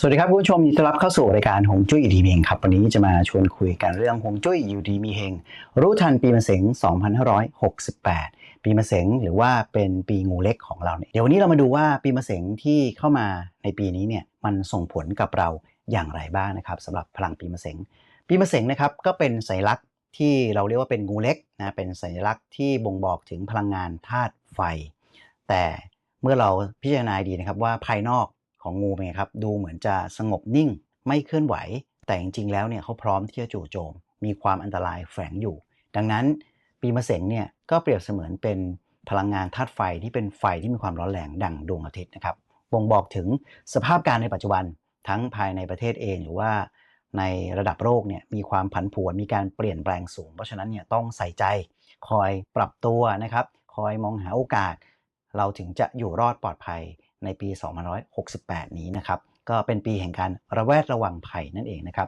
สวัสดีครับคุณผู้ชมยินดีต้อนรับเข้าสู่รายการหงจุ้ยอยู่ดีมีเฮงครับ วันนี้จะมาชวนคุยกันเรื่องหงจุ้ยอยู่ดีมีเฮงรู้ทันปีมะเสง2568 ปีมะเสงหรือว่าเป็นปีงูเล็กของเราเนี่ยเดี๋ยววันนี้เรามาดูว่าปีมะเสงที่เข้ามาในปีนี้เนี่ยมันส่งผลกับเราอย่างไรบ้างนะครับสำหรับพลังปีมะเสงปีมะเสงนะครับก็เป็นสัญลักษณ์ที่เราเรียกว่าเป็นงูเล็กนะเป็นสัญลักษณ์ที่บ่งบอกถึงพลังงานธาตุไฟ แต่เมื่อเราพิจารณาดีนะครับว่าภายนอก ของงูเป็นไงครับ ดูเหมือนจะสงบนิ่ง ไม่เคลื่อนไหว แต่จริงๆแล้วเนี่ยเขาพร้อมที่จะจู่โจม มีความอันตรายแฝงอยู่ ดังนั้นปีมะเสงเนี่ยก็เปรียบเสมือนเป็นพลังงานธาตุไฟที่เป็นไฟที่มีความร้อนแรงดังดวงอาทิตย์นะครับบ่งบอกถึงสภาพการในปัจจุบันทั้งภายในประเทศเองหรือว่าในระดับโลกเนี่ยมีความผันผวนมีการเปลี่ยนแปลงสูง เพราะฉะนั้นเนี่ยต้องใส่ใจคอยปรับตัวนะครับ คอยมองหาโอกาส เราถึงจะอยู่รอดปลอดภัย ในปี 2568 นี้นะครับ ก็เป็นปีแห่งการระแวดระวังภัยนั่นเองนะครับ